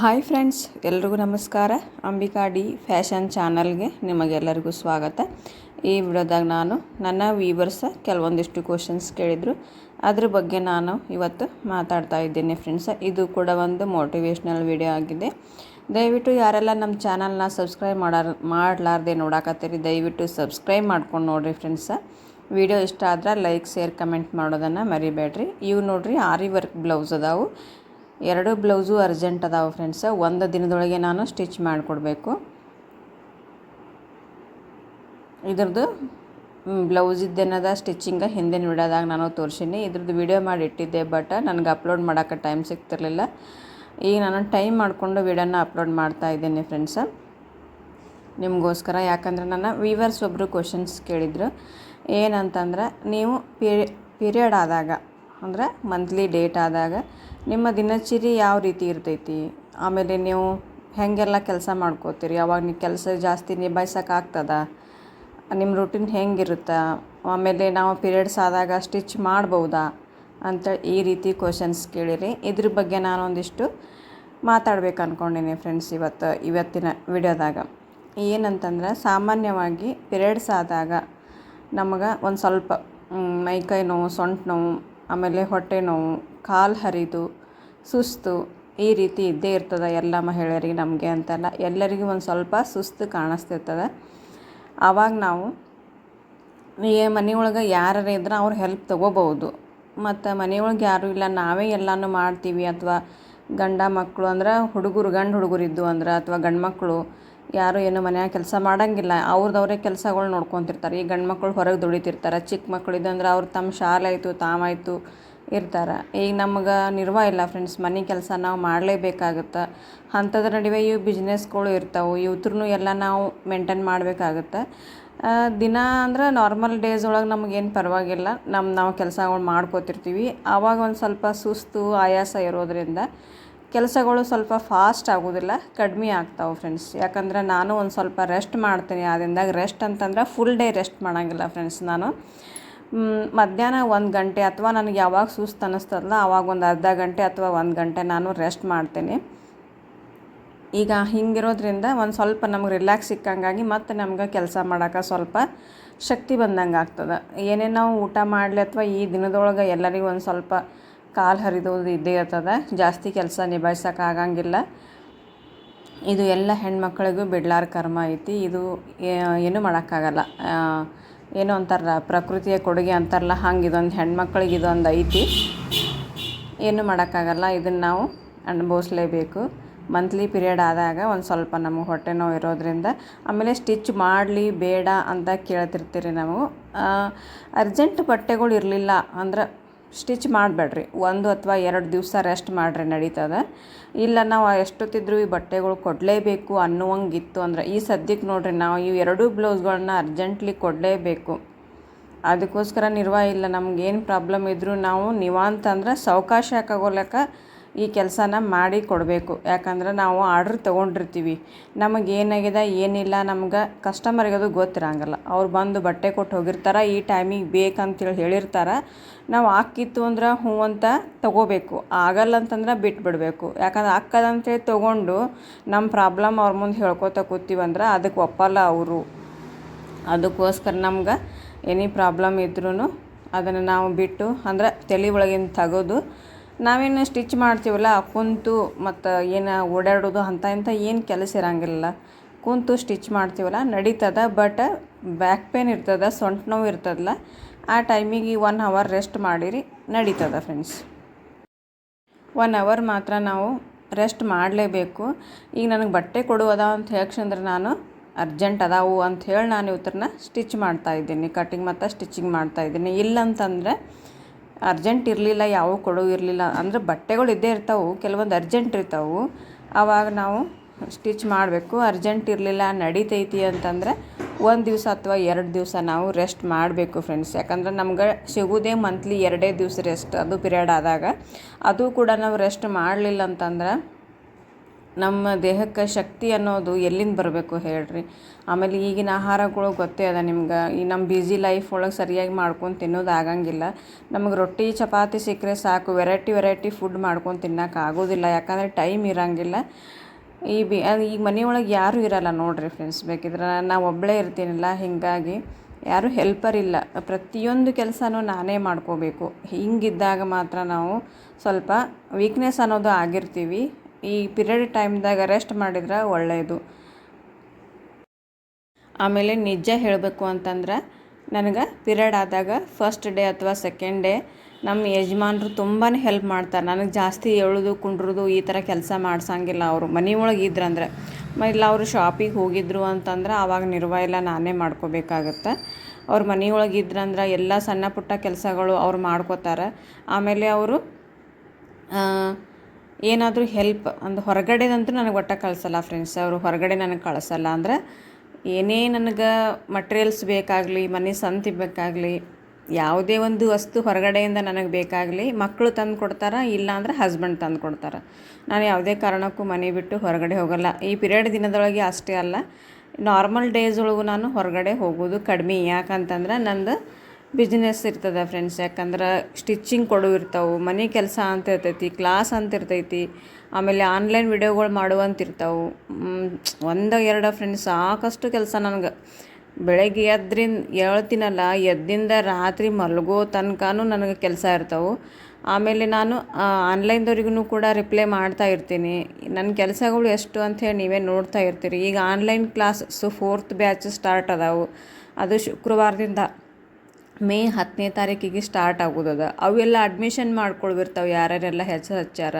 Hi friends, ಎಲ್ರಿಗೂ ನಮಸ್ಕಾರ. Ambika D fashion ಚಾನಲ್ಗೆ ನಿಮಗೆಲ್ಲರಿಗೂ ಸ್ವಾಗತ. ಈ ವಿಡಿಯೋದಾಗ ನಾನು ನನ್ನ ವೀವರ್ಸ ಕೆಲವೊಂದಿಷ್ಟು ಕ್ವಶನ್ಸ್ ಕೇಳಿದರು. ಅದ್ರ ಬಗ್ಗೆ ನಾನು ಇವತ್ತು ಮಾತಾಡ್ತಾ ಇದ್ದೀನಿ ಫ್ರೆಂಡ್ಸ್. ಇದು ಕೂಡ ಒಂದು ಮೋಟಿವೇಶ್ನಲ್ ವಿಡಿಯೋ ಆಗಿದೆ. ದಯವಿಟ್ಟು ಯಾರೆಲ್ಲ ನಮ್ಮ ಚಾನಲ್ನ ಸಬ್ಸ್ಕ್ರೈಬ್ ಮಾಡಾರ, ಮಾಡಲಾರ್ದೆ ನೋಡಾಕತ್ತೀರಿ, ದಯವಿಟ್ಟು ಸಬ್ಸ್ಕ್ರೈಬ್ ಮಾಡ್ಕೊಂಡು ನೋಡಿರಿ ಫ್ರೆಂಡ್ಸ. ವಿಡಿಯೋ ಇಷ್ಟ ಆದ್ರೆ ಲೈಕ್ ಶೇರ್ ಕಮೆಂಟ್ ಮಾಡೋದನ್ನು ಮರಿಬೇಡ್ರಿ. ಇವು ನೋಡ್ರಿ, ಆರಿ ವರ್ಕ್ ಬ್ಲೌಸ್ ಅದಾವು. ಎರಡು ಬ್ಲೌಸು ಅರ್ಜೆಂಟ್ ಅದಾವೆ ಫ್ರೆಂಡ್ಸ ಒಂದು ದಿನದೊಳಗೆ ನಾನು ಸ್ಟಿಚ್ ಮಾಡಿಕೊಡ್ಬೇಕು. ಇದ್ರದ್ದು ಬ್ಲೌಸಿದ್ದೇನದ ಸ್ಟಿಚಿಂಗ ಹಿಂದಿನ ವಿಡಿಯೋದಾಗ ನಾನು ತೋರಿಸೀನಿ. ಇದ್ರದ್ದು ವಿಡಿಯೋ ಮಾಡಿ ಇಟ್ಟಿದ್ದೆ ಬಟ್ ನನಗೆ ಅಪ್ಲೋಡ್ ಮಾಡೋಕ್ಕೆ ಟೈಮ್ ಸಿಗ್ತಿರಲಿಲ್ಲ. ಈಗ ನಾನು ಟೈಮ್ ಮಾಡಿಕೊಂಡು ವಿಡಿಯೋನ ಅಪ್ಲೋಡ್ ಮಾಡ್ತಾ ಇದ್ದೀನಿ ಫ್ರೆಂಡ್ಸ ನಿಮಗೋಸ್ಕರ, ಯಾಕಂದ್ರೆ ನನ್ನ ವೀವರ್ಸ್ ಒಬ್ಬರು ಕ್ವಶನ್ಸ್ ಕೇಳಿದರು. ಏನಂತಂದ್ರೆ, ನೀವು ಪೀರಿಯಡ್ ಆದಾಗ ಅಂದ್ರೆ ಮಂತ್ಲಿ ಡೇಟ್ ಆದಾಗ ನಿಮ್ಮ ದಿನಚರಿ ಯಾವ ರೀತಿ ಇರ್ತೈತಿ? ಆಮೇಲೆ ನೀವು ಹೇಗೆಲ್ಲ ಕೆಲಸ ಮಾಡ್ಕೋತೀರಿ? ಯಾವಾಗ ನೀವು ಕೆಲಸ ಜಾಸ್ತಿ ನಿಭಾಯಿಸೋಕ್ಕಾಗ್ತದ ನಿಮ್ಮ ರೂಟೀನ್ ಹೆಂಗಿರುತ್ತೆ? ಆಮೇಲೆ ನಾವು ಪೀರಿಯಡ್ಸ್ ಆದಾಗ ಸ್ಟಿಚ್ ಮಾಡ್ಬೋದಾ ಅಂತ ಈ ರೀತಿ ಕ್ವಶನ್ಸ್ ಕೇಳಿರಿ. ಇದ್ರ ಬಗ್ಗೆ ನಾನು ಒಂದಿಷ್ಟು ಮಾತಾಡ್ಬೇಕು ಅಂದ್ಕೊಂಡಿನಿ ಫ್ರೆಂಡ್ಸ್ ಇವತ್ತು, ಇವತ್ತಿನ ವಿಡಿಯೋದಾಗ. ಏನಂತಂದ್ರೆ ಸಾಮಾನ್ಯವಾಗಿ ಪಿರಿಯಡ್ಸ್ ಆದಾಗ ನಮಗೆ ಒಂದು ಸ್ವಲ್ಪ ಮೈಕೈ ನೋವು, ಸೊಂಟ ನೋವು ಆಮೇಲೆ ಹೊಟ್ಟೆ ನೋವು, ಕಾಲು ಹರಿದು, ಸುಸ್ತು, ಈ ರೀತಿ ಇದ್ದೇ ಇರ್ತದೆ ಎಲ್ಲ ಮಹಿಳೆಯರಿಗೆ ನಮಗೆ ಅಂತಲ್ಲ. ಎಲ್ಲರಿಗೂ ಒಂದು ಸ್ವಲ್ಪ ಸುಸ್ತು ಕಾಣಿಸ್ತಿರ್ತದೆ. ಆವಾಗ ನಾವು ಈ ಮನೆಯೊಳಗೆ ಯಾರು ಇದ್ರೆ ಅವ್ರು ಹೆಲ್ಪ್ ತೊಗೋಬೋದು ಮತ್ತು ಮನೆಯೊಳಗೆ ಯಾರೂ ಇಲ್ಲ, ನಾವೇ ಎಲ್ಲಾನು ಮಾಡ್ತೀವಿ. ಅಥವಾ ಗಂಡ ಮಕ್ಕಳು ಅಂದ್ರೆ ಹುಡುಗರು, ಗಂಡು ಹುಡುಗರು ಇದ್ದು ಅಂದ್ರೆ, ಅಥವಾ ಗಂಡು ಮಕ್ಕಳು ಯಾರು ಏನು ಮನ್ಯಾಗ ಕೆಲಸ ಮಾಡೋಂಗಿಲ್ಲ. ಅವ್ರದ್ದವರೇ ಕೆಲಸಗಳು ನೋಡ್ಕೊತಿರ್ತಾರೆ. ಈ ಗಂಡು ಮಕ್ಕಳು ಹೊರಗೆ ದುಡಿತಿರ್ತಾರೆ. ಚಿಕ್ಕ ಮಕ್ಕಳು ಇದ್ದಂದ್ರೆ ಅವ್ರು ತಮ್ಮ ಶಾಲೆ ಆಯಿತು ತಾವಾಯಿತು ಇರ್ತಾರೆ. ಈಗ ನಮ್ಗೆ ನಿರ್ವಾಹ ಇಲ್ಲ ಫ್ರೆಂಡ್ಸ್ ಮನೆ ಕೆಲಸ ನಾವು ಮಾಡಲೇಬೇಕಾಗತ್ತೆ. ಅಂಥದ್ರ ನಡುವೆ ಇವು ಬಿಸ್ನೆಸ್ಗಳು ಇರ್ತಾವೆ. ಇವತ್ರನ್ನೂ ಎಲ್ಲ ನಾವು ಮೇಂಟೈನ್ ಮಾಡಬೇಕಾಗತ್ತೆ. ದಿನ ಅಂದ್ರೆ ನಾರ್ಮಲ್ ಡೇಸ್ ಒಳಗೆ ನಮಗೇನು ಪರವಾಗಿಲ್ಲ. ನಮ್ಮ ನಾವು ಕೆಲಸಗಳು ಮಾಡ್ಕೋತಿರ್ತೀವಿ. ಆವಾಗ ಒಂದು ಸ್ವಲ್ಪ ಸುಸ್ತು, ಆಯಾಸ ಇರೋದರಿಂದ ಕೆಲಸಗಳು ಸ್ವಲ್ಪ ಫಾಸ್ಟ್ ಆಗೋದಿಲ್ಲ, ಕಡಿಮೆ ಆಗ್ತಾವೆ ಫ್ರೆಂಡ್ಸ್ ಯಾಕಂದ್ರೆ ನಾನು ಒಂದು ಸ್ವಲ್ಪ ರೆಸ್ಟ್ ಮಾಡ್ತೀನಿ ಆದ್ರಿಂದಾಗ ರೆಸ್ಟ್ ಅಂತಂದ್ರೆ ಫುಲ್ ಡೇ ರೆಸ್ಟ್ ಮಾಡೋಂಗಿಲ್ಲ ಫ್ರೆಂಡ್ಸ್ ನಾನು. ಮಧ್ಯಾಹ್ನ ಒಂದು ಗಂಟೆ ಅಥವಾ ನನಗೆ ಯಾವಾಗ ಸುಸ್ತು ಅನ್ನಿಸ್ತದಲ್ಲ ಆವಾಗ ಒಂದು ಅರ್ಧ ಗಂಟೆ ಅಥವಾ ಒಂದು ಗಂಟೆ ನಾನು ರೆಸ್ಟ್ ಮಾಡ್ತೀನಿ. ಈಗ ಹಿಂಗಿರೋದ್ರಿಂದ ಒಂದು ಸ್ವಲ್ಪ ನಮ್ಗೆ ರಿಲ್ಯಾಕ್ಸ್ ಸಿಕ್ಕಂಗಾಗಿ ಮತ್ತು ನಮ್ಗೆ ಕೆಲಸ ಮಾಡೋಕೆ ಸ್ವಲ್ಪ ಶಕ್ತಿ ಬಂದಂಗೆ ಆಗ್ತದೆ. ಏನೇ ನಾವು ಊಟ ಮಾಡಲಿ ಅಥವಾ ಈ ದಿನದೊಳಗೆ ಎಲ್ಲರಿಗೂ ಒಂದು ಸ್ವಲ್ಪ ಕಾಲು ಹರಿದೋದು ಇದ್ದೇ ಇರ್ತದೆ. ಜಾಸ್ತಿ ಕೆಲಸ ನಿಭಾಯಿಸೋಕ್ಕಾಗಂಗಿಲ್ಲ ಇದು ಎಲ್ಲ ಹೆಣ್ಮಕ್ಳಿಗೂ ಬಿಡ್ಲಾರ ಕರ್ಮ ಐತಿ. ಇದು ಏನೂ ಮಾಡೋಕ್ಕಾಗಲ್ಲ. ಏನೋ ಅಂತಾರಲ್ಲ ಪ್ರಕೃತಿಯ ಕೊಡುಗೆ ಅಂತಾರಲ್ಲ, ಹಂಗೆ ಇದೊಂದು ಹೆಣ್ಮಕ್ಳಿಗೆ ಇದೊಂದು ಐತಿ. ಏನೂ ಮಾಡೋಕ್ಕಾಗಲ್ಲ. ಇದನ್ನು ನಾವು ಅನುಭವಿಸ್ಲೇಬೇಕು. ಮಂತ್ಲಿ ಪಿರಿಯಡ್ ಆದಾಗ ಒಂದು ಸ್ವಲ್ಪ ನಮಗೆ ಹೊಟ್ಟೆ ನೋವು ಇರೋದ್ರಿಂದ ಆಮೇಲೆ ಸ್ಟಿಚ್ ಮಾಡಲಿ, ಬೇಡ ಅಂತ ಕೇಳ್ತಿರ್ತೀರಿ ನಾವು. ಅರ್ಜೆಂಟ್ ಬಟ್ಟೆಗಳು ಇರಲಿಲ್ಲ ಅಂದ್ರೆ ಸ್ಟಿಚ್ ಮಾಡಬೇಡ್ರಿ. ಒಂದು ಅಥವಾ ಎರಡು ದಿವಸ ರೆಸ್ಟ್ ಮಾಡಿರಿ ನಡೀತದೆ. ಇಲ್ಲ ನಾವು ಎಷ್ಟೊತ್ತಿದ್ರು ಈ ಬಟ್ಟೆಗಳು ಕೊಡಲೇಬೇಕು ಅನ್ನುವಂಗಿತ್ತು ಅಂದ್ರೆ, ಈ ಸದ್ಯಕ್ಕೆ ನೋಡಿರಿ ನಾವು ಈ ಎರಡೂ ಬ್ಲೌಸ್ಗಳನ್ನ ಅರ್ಜೆಂಟ್ಲಿ ಕೊಡಲೇಬೇಕು. ಅದಕ್ಕೋಸ್ಕರ ನಿರ್ವಾಹ ಇಲ್ಲ, ನಮ್ಗೇನು ಪ್ರಾಬ್ಲಮ್ ಇದ್ದರೂ ನಾವು ನಿವಾಂತ ಅಂದ್ರೆ ಸಾವಕಾಶ ಹಾಕಾಗೋಲಕ್ಕ ಈ ಕೆಲಸನ ಮಾಡಿ ಕೊಡಬೇಕು. ಯಾಕಂದ್ರೆ ನಾವು ಆರ್ಡ್ರ್ ತೊಗೊಂಡಿರ್ತೀವಿ. ನಮಗೆ ಏನಾಗಿದೆ, ಏನಿಲ್ಲ, ನಮ್ಗೆ ಕಸ್ಟಮರಿಗೆ ಅದು ಗೊತ್ತಿರಂಗಿಲ್ಲ. ಅವ್ರು ಬಂದು ಬಟ್ಟೆ ಕೊಟ್ಟು ಹೋಗಿರ್ತಾರೆ, ಈ ಟೈಮಿಗೆ ಬೇಕಂತೇಳಿ ಹೇಳಿರ್ತಾರೆ. ನಾವು ಆಕಿತ್ತು ಅಂದ್ರೆ ಹ್ಞೂ ಅಂತ ತೊಗೋಬೇಕು. ಆಗಲ್ಲ ಅಂತಂದ್ರೆ ಬಿಟ್ಬಿಡಬೇಕು. ಯಾಕಂದ್ರೆ ಆಕ್ಕದಂತೇಳಿ ತೊಗೊಂಡು ನಮ್ಮ ಪ್ರಾಬ್ಲಮ್ ಅವ್ರ ಮುಂದೆ ಹೇಳ್ಕೊತ ಕೂತೀವಂದ್ರೆ ಅದಕ್ಕೆ ಒಪ್ಪಲ್ಲ ಅವರು. ಅದಕ್ಕೋಸ್ಕರ ನಮ್ಗೆ ಎನಿ ಪ್ರಾಬ್ಲಮ್ ಇದ್ರೂ ಅದನ್ನು ನಾವು ಬಿಟ್ಟು, ಅಂದ್ರೆ ತಲೆ ಒಳಗಿಂದ ತೆಗೆದು ನಾವೇನು ಸ್ಟಿಚ್ ಮಾಡ್ತೀವಲ್ಲ, ಕುಂತು ಮತ್ತು ಏನು ಓಡಾಡೋದು ಅಂತ ಇಂಥ ಏನು ಕೆಲಸ ಇರಂಗಿಲ್ಲ. ಕುಂತು ಸ್ಟಿಚ್ ಮಾಡ್ತೀವಲ್ಲ, ನಡೀತದ ಬಟ್ ಬ್ಯಾಕ್ ಪೇನ್ ಇರ್ತದೆ, ಸೊಂಟ ನೋವು ಇರ್ತದಲ್ಲ, ಆ ಟೈಮಿಗೆ ಒನ್ ಅವರ್ ರೆಸ್ಟ್ ಮಾಡಿರಿ, ನಡೀತದ ಫ್ರೆಂಡ್ಸ್ ಒನ್ ಅವರ್ ಮಾತ್ರ ನಾವು ರೆಸ್ಟ್ ಮಾಡಲೇಬೇಕು. ಈಗ ನನಗೆ ಬಟ್ಟೆ ಕೊಡುವುದ ಅಂತ ಹೇಳ್ಕಂದ್ರೆ ನಾನು ಅರ್ಜೆಂಟ್ ಅದಾವು ಅಂತ ಹೇಳಿ ನಾನು ಇವತ್ತರನ್ನ ಸ್ಟಿಚ್ ಮಾಡ್ತಾಯಿದ್ದೀನಿ ಕಟ್ಟಿಂಗ್ ಮತ್ತು ಸ್ಟಿಚಿಂಗ್ ಮಾಡ್ತಾಯಿದ್ದೀನಿ ಇಲ್ಲಂತಂದರೆ ಅರ್ಜೆಂಟ್ ಇರಲಿಲ್ಲ, ಯಾವ ಕೊಡೋ ಇರಲಿಲ್ಲ. ಅಂದರೆ ಬಟ್ಟೆಗಳು ಇದ್ದೇ ಇರ್ತಾವೆ, ಕೆಲವೊಂದು ಅರ್ಜೆಂಟ್ ಇರ್ತಾವೆ. ಆವಾಗ ನಾವು ಸ್ಟಿಚ್ ಮಾಡಬೇಕು. ಅರ್ಜೆಂಟ್ ಇರಲಿಲ್ಲ, ನಡೀತೈತಿ ಅಂತಂದರೆ ಒಂದು ದಿವಸ ಅಥವಾ ಎರಡು ದಿವಸ ನಾವು ರೆಸ್ಟ್ ಮಾಡಬೇಕು ಫ್ರೆಂಡ್ಸ್. ಯಾಕಂದ್ರೆ ನಮ್ಗೆ ಸಿಗೋದೇ ಮಂತ್ಲಿ ಎರಡೇ ದಿವಸ ರೆಸ್ಟ್, ಅದು ಪಿರಿಯಡ್ ಆದಾಗ. ಅದು ಕೂಡ ನಾವು ರೆಸ್ಟ್ ಮಾಡಲಿಲ್ಲ ಅಂತಂದ್ರೆ ನಮ್ಮ ದೇಹಕ್ಕೆ ಶಕ್ತಿ ಅನ್ನೋದು ಎಲ್ಲಿಂದ ಬರಬೇಕು ಹೇಳ್ರಿ. ಆಮೇಲೆ ಈಗಿನ ಆಹಾರಗಳು ಗೊತ್ತೇ ಅದ ನಿಮ್ಗೆ. ಈ ನಮ್ಮ ಬ್ಯುಸಿ ಲೈಫ್ ಒಳಗೆ ಸರಿಯಾಗಿ ಮಾಡ್ಕೊಂಡು ತಿನ್ನೋದು ಆಗಂಗಿಲ್ಲ. ನಮಗೆ ರೊಟ್ಟಿ, ಚಪಾತಿ ಸಿಕ್ಕರೆ ಸಾಕು ವೆರೈಟಿ ವೆರೈಟಿ ಫುಡ್ ಮಾಡ್ಕೊಂಡು ತಿನ್ನೋಕೆ ಆಗೋದಿಲ್ಲ. ಯಾಕಂದರೆ ಟೈಮ್ ಇರಂಗಿಲ್ಲ. ಈ ಬಿ ಈಗ ಮನೆಯೊಳಗೆ ಯಾರೂ ಇರಲ್ಲ ನೋಡಿರಿ ಫ್ರೆಂಡ್ಸ್ ಬೇಕಿದ್ರೆ ನಾವು ಒಬ್ಬಳೇ ಇರ್ತೀನಲ್ಲ, ಹೀಗಾಗಿ ಯಾರೂ ಹೆಲ್ಪರ್ ಇಲ್ಲ. ಪ್ರತಿಯೊಂದು ಕೆಲಸನೂ ನಾನೇ ಮಾಡ್ಕೋಬೇಕು. ಹಿಂಗಿದ್ದಾಗ ಮಾತ್ರ ನಾವು ಸ್ವಲ್ಪ ವೀಕ್ನೆಸ್ ಅನ್ನೋದು ಆಗಿರ್ತೀವಿ. ಈ ಪಿರಿಯಡ್ ಟೈಮ್ದಾಗ ರೆಸ್ಟ್ ಮಾಡಿದ್ರೆ ಒಳ್ಳೆಯದು ಆಮೇಲೆ ನಿಜ ಹೇಳಬೇಕು ಅಂತಂದ್ರೆ, ನನಗೆ ಪಿರಿಯಡ್ ಆದಾಗ ಫಸ್ಟ್ ಡೇ ಅಥವಾ ಸೆಕೆಂಡ್ ಡೇ ನಮ್ಮ ಯಜಮಾನ್ರು ತುಂಬಾ ಹೆಲ್ಪ್ ಮಾಡ್ತಾರೆ. ನನಗೆ ಜಾಸ್ತಿ ಏಳೋದು ಕುಂಡ್ರದು ಈ ಥರ ಕೆಲಸ ಮಾಡ್ಸಂಗಿಲ್ಲ ಅವರು. ಮನೆ ಒಳಗೆ ಇದ್ರಂದ್ರೆ ಇಲ್ಲ ಅವರು ಶಾಪಿಗೆ ಹೋಗಿದ್ರು ಅಂತಂದ್ರೆ ಆವಾಗ ನಿರ್ವಹ ಎಲ್ಲ ನಾನೇ ಮಾಡ್ಕೋಬೇಕಾಗತ್ತೆ. ಅವ್ರು ಮನೆಯೊಳಗೆ ಇದ್ರಂದ್ರೆ ಎಲ್ಲ ಸಣ್ಣ ಪುಟ್ಟ ಕೆಲಸಗಳು ಅವ್ರು ಮಾಡ್ಕೋತಾರೆ. ಆಮೇಲೆ ಅವರು ಏನಾದರೂ ಹೆಲ್ಪ್ ಅಂದ್ರೆ ಹೊರಗಡೆದಂತೂ ನನಗೆ ಒಟ್ಟ ಕಳಿಸಲ್ಲ ಫ್ರೆಂಡ್ಸ್ ಅವರು ಹೊರಗಡೆ ನನಗೆ ಕಳಿಸಲ್ಲ. ಅಂದ್ರೆ ಏನೇ ನನಗೆ ಮಟ್ರಿಯಲ್ಸ್ ಬೇಕಾಗಲಿ, ಮನೆ ಸಂತಿ ಬೇಕಾಗಲಿ ಯಾವುದೇ ಒಂದು ವಸ್ತು ಹೊರಗಡೆಯಿಂದ ನನಗೆ ಬೇಕಾಗಲಿ ಮಕ್ಕಳು ತಂದು ಕೊಡ್ತಾರೆ ಇಲ್ಲ ಅಂದ್ರೆ ಹಸ್ಬೆಂಡ್ ತಂದು ಕೊಡ್ತಾರೆ. ನಾನು ಯಾವುದೇ ಕಾರಣಕ್ಕೂ ಮನೆ ಬಿಟ್ಟು ಹೊರಗಡೆ ಹೋಗಲ್ಲ. ಈ ಪಿರಿಯಡ್ ದಿನದೊಳಗೆ ಅಷ್ಟೇ ಅಲ್ಲ ನಾರ್ಮಲ್ ಡೇಸ್ ಒಳಗೂ ನಾನು ಹೊರಗಡೆ ಹೋಗೋದು ಕಡಿಮೆ. ಯಾಕಂತಂದ್ರೆ ನಂದು ಬಿಸ್ನೆಸ್ ಇರ್ತದೆ ಫ್ರೆಂಡ್ಸ್ ಯಾಕಂದ್ರೆ ಸ್ಟಿಚ್ಚಿಂಗ್ ಕೊಡು ಇರ್ತಾವೆ, ಮನೆ ಕೆಲಸ ಅಂತ ಇರ್ತೈತಿ ಕ್ಲಾಸ್ ಅಂತ ಇರ್ತೈತಿ, ಆಮೇಲೆ ಆನ್ಲೈನ್ ವಿಡಿಯೋಗಳು ಮಾಡುವಂತಿರ್ತಾವೆ ಒಂದು ಎರಡು ಫ್ರೆಂಡ್ಸ್ ಸಾಕಷ್ಟು ಕೆಲಸ ನನಗೆ. ಬೆಳಗ್ಗೆ ಎದ್ರಿಂದ ಹೇಳ್ತೀನಲ್ಲ ಎದ್ದಿಂದ ರಾತ್ರಿ ಮಲಗೋ ತನಕನೂ ನನಗೆ ಕೆಲಸ ಇರ್ತಾವೆ. ಆಮೇಲೆ ನಾನು ಆನ್ಲೈನ್ದವ್ರಿಗೂ ಕೂಡ ರಿಪ್ಲೈ ಮಾಡ್ತಾ ಇರ್ತೀನಿ. ನನ್ನ ಕೆಲಸಗಳು ಎಷ್ಟು ಅಂಥೇಳಿ ನೀವೇ ನೋಡ್ತಾ ಇರ್ತೀರಿ. ಈಗ online classes fourth batch start ಅದಾವು. ಅದು ಶುಕ್ರವಾರದಿಂದ ಮೇ ಹತ್ತನೇ ತಾರೀಕಿಗೆ ಸ್ಟಾರ್ಟ್ ಆಗೋದದ. ಅವೆಲ್ಲ ಅಡ್ಮಿಷನ್ ಮಾಡ್ಕೊಳ್ಬಿರ್ತಾವೆ ಯಾರ್ಯಾರೆಲ್ಲ ಹೆಸರು ಹಚ್ಚಾರ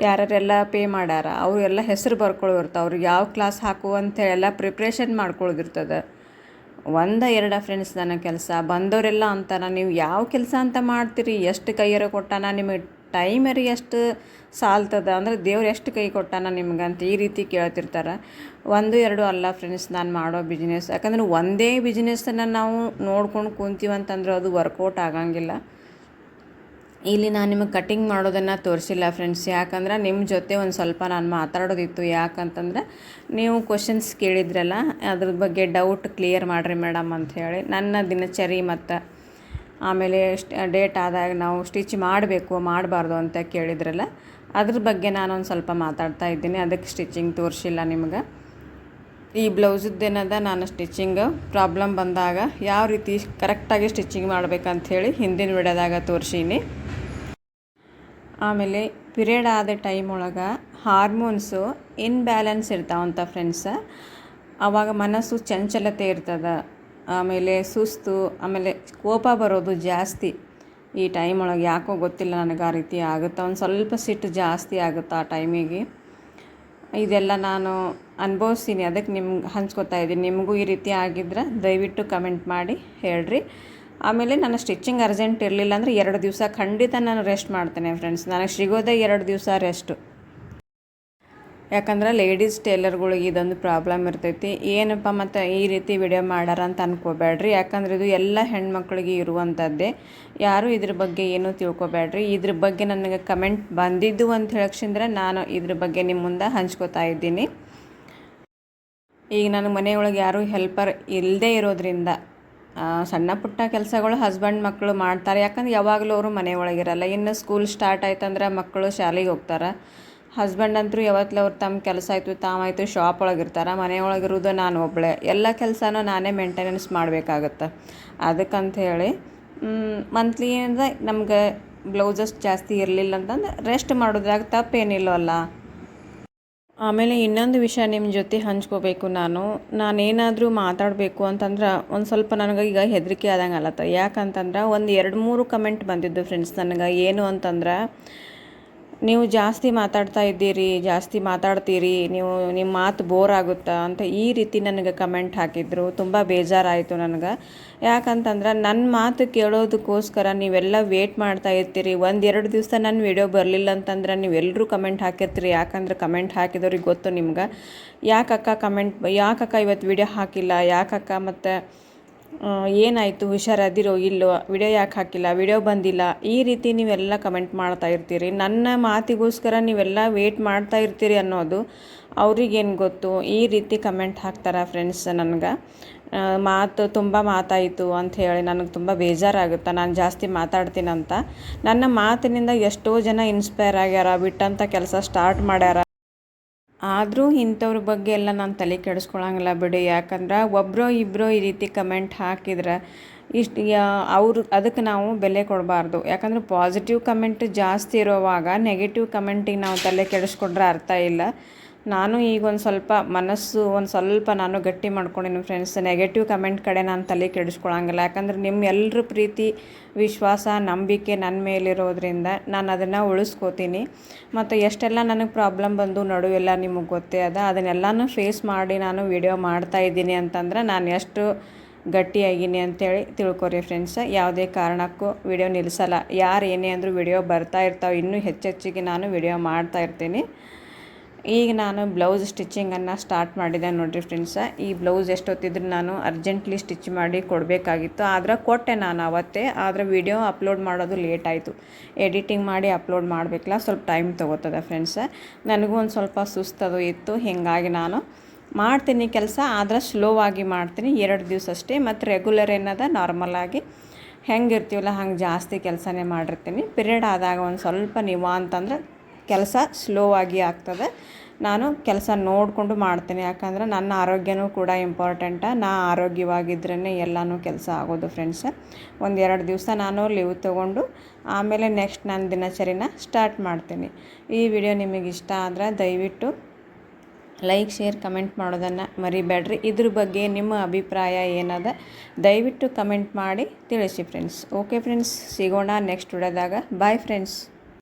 ಯಾರ್ಯಾರೆಲ್ಲ ಪೇ ಮಾಡ್ಯಾರ ಅವರೆಲ್ಲ ಹೆಸರು ಬರ್ಕೊಳ್ಬಿರ್ತಾವೆ ಅವ್ರಿಗೆ ಯಾವ ಕ್ಲಾಸ್ ಹಾಕು ಎಲ್ಲ ಪ್ರಿಪ್ರೇಷನ್ ಮಾಡ್ಕೊಳ್ಳೋದಿರ್ತದೆ ಒಂದ ಎರಡ ಫ್ರೆಂಡ್ಸ್ ನನ್ನ ಕೆಲಸ ಬಂದವರೆಲ್ಲ ಅಂತಾರ ನೀವು ಯಾವ ಕೆಲಸ ಅಂತ ಮಾಡ್ತೀರಿ? ಎಷ್ಟು ಕೈಯರ ಕೊಟ್ಟಾನ ನಿಮಗೆ ಟೈಮರಿ ಎಷ್ಟು ಸಾಲ್ತದ? ಅಂದ್ರೆ ದೇವ್ರು ಎಷ್ಟು ಕೈ ಕೊಟ್ಟಾನ ನಿಮ್ಗಂತ ಈ ರೀತಿ ಕೇಳ್ತಿರ್ತಾರೆ. ಒಂದು, ಎರಡು ಅಲ್ಲ ಫ್ರೆಂಡ್ಸ್ ನಾನು ಮಾಡೋ ಬಿಸ್ನೆಸ್ ಯಾಕಂದ್ರೆ ಒಂದೇ ಬಿಸ್ನೆಸ್ಸನ್ನು ನಾವು ನೋಡ್ಕೊಂಡು ಕುಂತೀವಂತಂದ್ರೆ ಅದು ವರ್ಕೌಟ್ ಆಗಂಗಿಲ್ಲ. ಇಲ್ಲಿ ನಾನು ನಿಮಗೆ ಕಟಿಂಗ್ ಮಾಡೋದನ್ನು ತೋರಿಸಿಲ್ಲ ಫ್ರೆಂಡ್ಸ್ ಯಾಕಂದ್ರೆ ನಿಮ್ಮ ಜೊತೆ ಒಂದು ಸ್ವಲ್ಪ ನಾನು ಮಾತಾಡೋದಿತ್ತು. ಯಾಕಂತಂದ್ರೆ ನೀವು ಕ್ವಶನ್ಸ್ ಕೇಳಿದ್ರಲ್ಲ, ಅದ್ರ ಬಗ್ಗೆ ಡೌಟ್ ಕ್ಲಿಯರ್ ಮಾಡಿರಿ ಮೇಡಮ್ ಅಂಥೇಳಿ ನನ್ನ ದಿನಚರಿ ಮತ್ತು ಆಮೇಲೆ ಡೇಟ್ ಆದಾಗ ನಾವು ಸ್ಟಿಚ್ ಮಾಡಬೇಕು, ಮಾಡಬಾರ್ದು ಅಂತ ಕೇಳಿದ್ರಲ್ಲ, ಅದ್ರ ಬಗ್ಗೆ ನಾನೊಂದು ಸ್ವಲ್ಪ ಮಾತಾಡ್ತಾ ಇದ್ದೀನಿ. ಅದಕ್ಕೆ ಸ್ಟಿಚಿಂಗ್ ತೋರಿಸಿಲ್ಲ ನಿಮ್ಗೆ. ಈ ಬ್ಲೌಸದ್ದೇನದ ನಾನು ಸ್ಟಿಚಿಂಗ್ ಪ್ರಾಬ್ಲಮ್ ಬಂದಾಗ ಯಾವ ರೀತಿ ಕರೆಕ್ಟಾಗಿ ಸ್ಟಿಚಿಂಗ್ ಮಾಡ್ಬೇಕಂಥೇಳಿ ಹಿಂದಿನ ವಿಡಿಯೋದಾಗ ತೋರಿಸೀನಿ. ಆಮೇಲೆ ಪಿರಿಯಡ್ ಆದ ಟೈಮ್ ಒಳಗೆ ಹಾರ್ಮೋನ್ಸು ಇನ್ಬ್ಯಾಲೆನ್ಸ್ ಇರ್ತಾವಂತ ಫ್ರೆಂಡ್ಸ. ಆವಾಗ ಮನಸ್ಸು ಚಂಚಲತೆ ಇರ್ತದೆ. ಆಮೇಲೆ ಸುಸ್ತು, ಆಮೇಲೆ ಕೋಪ ಬರೋದು ಜಾಸ್ತಿ. ಈ ಟೈಮ್ ಒಳಗೆ ಯಾಕೋ ಗೊತ್ತಿಲ್ಲ ನನಗೆ ಆ ರೀತಿ ಆಗುತ್ತೆ? ಒಂದು ಸ್ವಲ್ಪ ಸಿಟ್ಟು ಜಾಸ್ತಿ ಆಗುತ್ತೆ ಆ ಟೈಮಿಗೆ ಇದೆಲ್ಲ ನಾನು ಅನುಭವಿಸ್ತೀನಿ. ಅದಕ್ಕೆ ನಿಮ್ಗೆ ಹಂಚ್ಕೊತಾ ಇದ್ದೀನಿ ನಿಮಗೂ ಈ ರೀತಿ ಆಗಿದ್ರೆ ದಯವಿಟ್ಟು ಕಮೆಂಟ್ ಮಾಡಿ, ಹೇಳ್ರಿ. ಆಮೇಲೆ ನಾನು ಸ್ಟಿಚಿಂಗ್ ಅರ್ಜೆಂಟ್ ಇರಲಿಲ್ಲ ಅಂದರೆ ಎರಡು ದಿವಸ ಖಂಡಿತ ನಾನು ರೆಸ್ಟ್ ಮಾಡ್ತೇನೆ ಫ್ರೆಂಡ್ಸ್ ನನಗೆ ಸಿಗೋದೇ ಎರಡು ದಿವಸ ರೆಸ್ಟು ಯಾಕಂದ್ರೆ ಲೇಡೀಸ್ ಟೇಲರ್ಗಳಿಗೆ ಇದೊಂದು ಪ್ರಾಬ್ಲಮ್ ಇರ್ತೈತಿ. ಏನಪ್ಪ ಮತ್ತು ಈ ರೀತಿ ವಿಡಿಯೋ ಮಾಡ್ಯಾರ ಅಂತ ಅನ್ಕೋಬೇಡ್ರಿ ಯಾಕಂದ್ರೆ ಇದು ಎಲ್ಲ ಹೆಣ್ಮಕ್ಳಿಗೆ ಇರುವಂಥದ್ದೇ ಯಾರೂ ಇದ್ರ ಬಗ್ಗೆ ಏನೂ ತಿಳ್ಕೊಬೇಡ್ರಿ ಇದ್ರ ಬಗ್ಗೆ ನನಗೆ ಕಮೆಂಟ್ ಬಂದಿದ್ದು ಅಂತ ಹೇಳಕ್ಷಂದ್ರೆ ನಾನು ಇದ್ರ ಬಗ್ಗೆ ನಿಮ್ಮ ಮುಂದೆ ಹಂಚ್ಕೋತಾ ಇದ್ದೀನಿ. ಈಗ ನನ್ನ ಮನೆಯೊಳಗೆ ಯಾರೂ ಹೆಲ್ಪರ್ ಇಲ್ಲದೇ ಇರೋದ್ರಿಂದ ಸಣ್ಣ ಪುಟ್ಟ ಕೆಲಸಗಳು ಹಸ್ಬೆಂಡ್ ಮಕ್ಕಳು ಮಾಡ್ತಾರೆ. ಯಾಕಂದ್ರೆ ಯಾವಾಗಲೂ ಅವರು ಮನೆಯೊಳಗಿರಲ್ಲ. ಇನ್ನು ಸ್ಕೂಲ್ ಸ್ಟಾರ್ಟ್ ಆಯ್ತಂದ್ರೆ ಮಕ್ಕಳು ಶಾಲೆಗೆ ಹೋಗ್ತಾರೆ. ಹಸ್ಬೆಂಡ್ ಅಂತೂ ಯಾವತ್ತೂ ಅವ್ರು ತಮ್ಮ ಕೆಲಸ ಆಯಿತು ತಾವಾಯಿತು ಶಾಪ್ ಒಳಗಿರ್ತಾರೆ ಮನೆ ಒಳಗಿರೋದು ನಾನು ಒಬ್ಬಳೆ ಎಲ್ಲ ಕೆಲಸನೂ ನಾನೇ ಮೇಂಟೆನೆನ್ಸ್ ಮಾಡಬೇಕಾಗತ್ತೆ. ಅದಕ್ಕಂತ ಹೇಳಿ ಮಂತ್ಲಿ ಅಂದರೆ ನಮ್ಗೆ ಬ್ಲೌಸಸ್ ಜಾಸ್ತಿ ಇರಲಿಲ್ಲ ಅಂತಂದ್ರೆ ರೆಸ್ಟ್ ಮಾಡೋದ್ರಾಗ ತಪ್ಪೇನಿಲ್ಲವಲ್ಲ ಆಮೇಲೆ ಇನ್ನೊಂದು ವಿಷಯ ನಿಮ್ಮ ಜೊತೆ ಹಂಚ್ಕೋಬೇಕು ನಾನು. ನಾನೇನಾದರೂ ಮಾತಾಡಬೇಕು ಅಂತಂದ್ರೆ ಒಂದು ಸ್ವಲ್ಪ ನನಗೆ ಈಗ ಹೆದರಿಕೆ ಆದಂಗೆ ಅಲ್ಲತ್ತ ಯಾಕಂತಂದ್ರೆ ಒಂದು ಎರಡು ಮೂರು ಕಮೆಂಟ್ ಬಂದಿದ್ದು ಫ್ರೆಂಡ್ಸ್ ನನಗೆ. ಏನು ಅಂತಂದ್ರೆ ನೀವು ಜಾಸ್ತಿ ಮಾತಾಡ್ತಾ ಇದ್ದೀರಿ, ಜಾಸ್ತಿ ಮಾತಾಡ್ತೀರಿ, ನೀವು ನಿಮ್ಮ ಮಾತು ಬೋರ್ ಆಗುತ್ತಾ ಅಂತ ಈ ರೀತಿ ನನಗೆ ಕಮೆಂಟ್ ಹಾಕಿದ್ರು. ತುಂಬ ಬೇಜಾರಾಯಿತು ನನಗೆ. ಯಾಕಂತಂದ್ರೆ ನನ್ನ ಮಾತು ಕೇಳೋದಕ್ಕೋಸ್ಕರ ನೀವೆಲ್ಲ ವೇಟ್ ಮಾಡ್ತಾ ಇರ್ತೀರಿ. ಒಂದೆರಡು ದಿವಸ ನನ್ನ ವಿಡಿಯೋ ಬರಲಿಲ್ಲ ಅಂತಂದ್ರೆ ನೀವೆಲ್ಲರೂ ಕಮೆಂಟ್ ಹಾಕಿರ್ತೀರಿ. ಯಾಕಂದ್ರೆ ಕಮೆಂಟ್ ಹಾಕಿದವ್ರಿಗೆ ಗೊತ್ತು ನಿಮ್ಗೆ. ಯಾಕಕ್ಕ ಕಮೆಂಟ್ ಯಾಕಕ್ಕ ಇವತ್ತು ವಿಡಿಯೋ ಹಾಕಿಲ್ಲ? ಯಾಕಕ್ಕ ಮತ್ತು ಏನಾಯಿತು? ಹುಷಾರಾದಿರೋ ಇಲ್ಲೋ? ವಿಡಿಯೋ ಯಾಕೆ ಹಾಕಿಲ್ಲ? ವಿಡಿಯೋ ಬಂದಿಲ್ಲ? ಈ ರೀತಿ ನೀವೆಲ್ಲ ಕಮೆಂಟ್ ಮಾಡ್ತಾ ಇರ್ತೀರಿ. ನನ್ನ ಮಾತಿಗೋಸ್ಕರ ನೀವೆಲ್ಲ ವೇಟ್ ಮಾಡ್ತಾ ಇರ್ತೀರಿ ಅನ್ನೋದು ಅವ್ರಿಗೇನು ಗೊತ್ತು? ಈ ರೀತಿ ಕಮೆಂಟ್ ಹಾಕ್ತಾರೆ ಫ್ರೆಂಡ್ಸ್ ನನಗೆ? ಮಾತು ತುಂಬ ಮಾತಾಯಿತು ಅಂತ ಹೇಳಿ ನನಗೆ ತುಂಬ ಬೇಜಾರಾಗುತ್ತೆ? ನಾನು ಜಾಸ್ತಿ ಮಾತಾಡ್ತೀನಂತ. ನನ್ನ ಮಾತಿನಿಂದ ಎಷ್ಟೋ ಜನ ಇನ್ಸ್ಪೈರ್ ಆಗ್ಯಾರ ಬಿಟ್ಟಂಥ ಕೆಲಸ ಸ್ಟಾರ್ಟ್ ಮಾಡ್ಯಾರ. ಆದರೂ ಇಂಥವ್ರ ಬಗ್ಗೆ ಎಲ್ಲ ನಾನು ತಲೆ ಕೆಡಿಸ್ಕೊಳಂಗಿಲ್ಲ ಬಿಡಿ. ಯಾಕಂದ್ರೆ ಒಬ್ಬರೋ ಇಬ್ಬರೋ ಈ ರೀತಿ ಕಮೆಂಟ್ ಹಾಕಿದ್ರೆ ಇಷ್ಟು ಅವರು ಅದಕ್ಕೆ ನಾವು ಬೆಲೆ ಕೊಡಬಾರ್ದು. ಯಾಕಂದ್ರೆ ಪಾಸಿಟಿವ್ ಕಮೆಂಟ್ ಜಾಸ್ತಿ ಇರೋವಾಗ ನೆಗೆಟಿವ್ ಕಮೆಂಟಿಗೆ ನಾವು ತಲೆ ಕೆಡಿಸ್ಕೊಂಡ್ರೆ ಅರ್ಥ ಇಲ್ಲ. ನಾನು ಈಗ ಒಂದು ಸ್ವಲ್ಪ ಮನಸ್ಸು ಒಂದು ಸ್ವಲ್ಪ ನಾನು ಗಟ್ಟಿ ಮಾಡ್ಕೊಂಡಿನಿ ಫ್ರೆಂಡ್ಸ್ ನೆಗೆಟಿವ್ ಕಮೆಂಟ್ ಕಡೆ ನಾನು ತಲೆ ಕೆಡಿಸ್ಕೊಳ್ಳೋಂಗಿಲ್ಲ ಯಾಕಂದ್ರೆ ನಿಮ್ಮ ಎಲ್ಲರ ಪ್ರೀತಿ, ವಿಶ್ವಾಸ, ನಂಬಿಕೆ ನನ್ನ ಮೇಲಿರೋದ್ರಿಂದ ನಾನು ಅದನ್ನು ಉಳಿಸ್ಕೋತೀನಿ. ಮತ್ತು ಎಷ್ಟೆಲ್ಲ ನನಗೆ ಪ್ರಾಬ್ಲಮ್ ಬಂದು ನಡುವೆಲ್ಲ ನಿಮಗೆ ಗೊತ್ತೇ ಅದ? ಅದನ್ನೆಲ್ಲನೂ ಫೇಸ್ ಮಾಡಿ ನಾನು ವಿಡಿಯೋ ಮಾಡ್ತಾ ಇದ್ದೀನಿ ಅಂತಂದ್ರೆ ನಾನು ಎಷ್ಟು ಗಟ್ಟಿಯಾಗಿನಿ ಅಂತೇಳಿ ತಿಳ್ಕೊರಿ ಫ್ರೆಂಡ್ಸ್ ಯಾವುದೇ ಕಾರಣಕ್ಕೂ ವಿಡಿಯೋ ನಿಲ್ಲಿಸಲ್ಲ ಯಾರು ಏನೇ ಅಂದರೂ ವಿಡಿಯೋ ಬರ್ತಾ ಇರ್ತಾವೆ. ಇನ್ನೂ ಹೆಚ್ಚೆಚ್ಚಿಗೆ ನಾನು ವಿಡಿಯೋ ಮಾಡ್ತಾ ಇರ್ತೀನಿ. ಈಗ ನಾನು ಬ್ಲೌಸ್ ಸ್ಟಿಚ್ಚಿಂಗನ್ನು ಸ್ಟಾರ್ಟ್ ಮಾಡಿದೆ ನೋಡಿರಿ ಫ್ರೆಂಡ್ಸ ಈ ಬ್ಲೌಸ್ ಎಷ್ಟೊತ್ತಿದ್ರು ನಾನು ಅರ್ಜೆಂಟ್ಲಿ ಸ್ಟಿಚ್ ಮಾಡಿ ಕೊಡಬೇಕಾಗಿತ್ತು. ಆದ್ರೆ ಕೊಟ್ಟೆ ನಾನು ಅವತ್ತೇ. ಆದರೆ ವಿಡಿಯೋ ಅಪ್ಲೋಡ್ ಮಾಡೋದು ಲೇಟ್ ಆಯಿತು. ಎಡಿಟಿಂಗ್ ಮಾಡಿ ಅಪ್ಲೋಡ್ ಮಾಡಬೇಕಲ್ಲ, ಸ್ವಲ್ಪ ಟೈಮ್ ತೊಗೋತದೆ ಫ್ರೆಂಡ್ಸ ನನಗೂ ಒಂದು ಸ್ವಲ್ಪ ಸುಸ್ತದು ಇತ್ತು. ಹೀಗಾಗಿ ನಾನು ಮಾಡ್ತೀನಿ ಕೆಲಸ, ಆದ್ರೆ ಸ್ಲೋ ಆಗಿ ಮಾಡ್ತೀನಿ. ಎರಡು ದಿವಸ ಅಷ್ಟೇ, ಮತ್ತು ರೆಗ್ಯುಲರ್ ಏನದ ನಾರ್ಮಲಾಗಿ ಹೆಂಗೆ ಇರ್ತೀವಲ್ಲ ಹಂಗೆ ಜಾಸ್ತಿ ಕೆಲಸನೇ ಮಾಡಿರ್ತೀನಿ. ಪಿರಿಯಡ್ ಆದಾಗ ಒಂದು ಸ್ವಲ್ಪ ನೀವು ಅಂತಂದ್ರೆ ಕೆಲಸ ಸ್ಲೋ ಆಗಿ ಆಗ್ತದೆ. ನಾನು ಕೆಲಸ ನೋಡಿಕೊಂಡು ಮಾಡ್ತೀನಿ. ಯಾಕಂದ್ರೆ ನನ್ನ ಆರೋಗ್ಯನೂ ಕೂಡ ಇಂಪಾರ್ಟೆಂಟ ನಾ ಆರೋಗ್ಯವಾಗಿದ್ರೇ ಎಲ್ಲನೂ ಕೆಲಸ ಆಗೋದು ಫ್ರೆಂಡ್ಸ ಒಂದು ಎರಡು ದಿವಸ ನಾನು ಲೀವ್ ತೊಗೊಂಡು ಆಮೇಲೆ ನೆಕ್ಸ್ಟ್ ನನ್ನ ದಿನಚರಿನ ಸ್ಟಾರ್ಟ್ ಮಾಡ್ತೀನಿ. ಈ ವಿಡಿಯೋ ನಿಮಗೆ ಇಷ್ಟ ಆದರೆ ದಯವಿಟ್ಟು ಲೈಕ್ ಶೇರ್ ಕಮೆಂಟ್ ಮಾಡೋದನ್ನು ಮರಿಬೇಡ್ರಿ. ಇದ್ರ ಬಗ್ಗೆ ನಿಮ್ಮ ಅಭಿಪ್ರಾಯ ಏನದ ದಯವಿಟ್ಟು ಕಮೆಂಟ್ ಮಾಡಿ ತಿಳಿಸಿ ಫ್ರೆಂಡ್ಸ್ ಓಕೆ ಫ್ರೆಂಡ್ಸ್ ಸಿಗೋಣ ನೆಕ್ಸ್ಟ್ ವಿಡಿಯೋದಾಗ ಬಾಯ್ ಫ್ರೆಂಡ್ಸ್